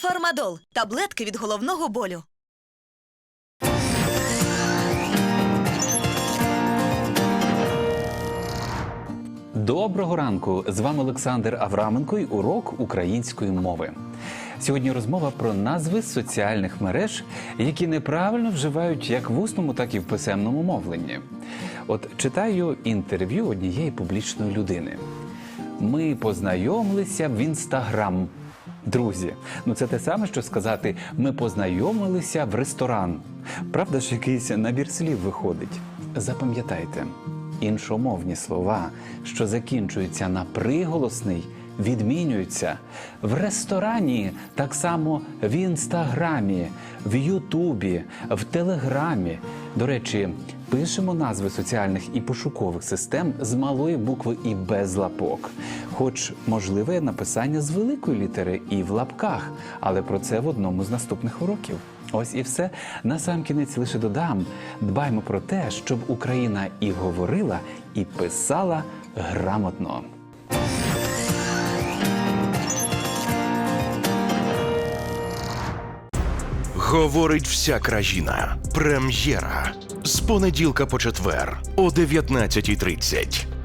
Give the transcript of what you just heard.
Фармадол таблетки від головного болю. Доброго ранку! З вами Олександр Авраменко і урок української мови. Сьогодні розмова про назви соціальних мереж, які неправильно вживають як в усному, так і в писемному мовленні. От читаю інтерв'ю однієї публічної людини. Ми познайомилися в інстаграм. Друзі, ну це те саме, що сказати ми познайомилися в ресторан. Правда ж, якийсь набір слів виходить. Запам'ятайте, іншомовні слова, що закінчуються на приголосний, відмінюються в ресторані, так само в інстаграмі, в Ютубі, в Телеграмі. До речі, пишемо назви соціальних і пошукових систем з малої букви і без лапок. Хоч можливе написання з великої літери і в лапках, але про це в одному з наступних уроків. Ось і все. На сам кінець лише додам. Дбаймо про те, щоб Україна і говорила, і писала грамотно. Говорить вся країна. Прем'єра з понеділка по четвер о 19.30.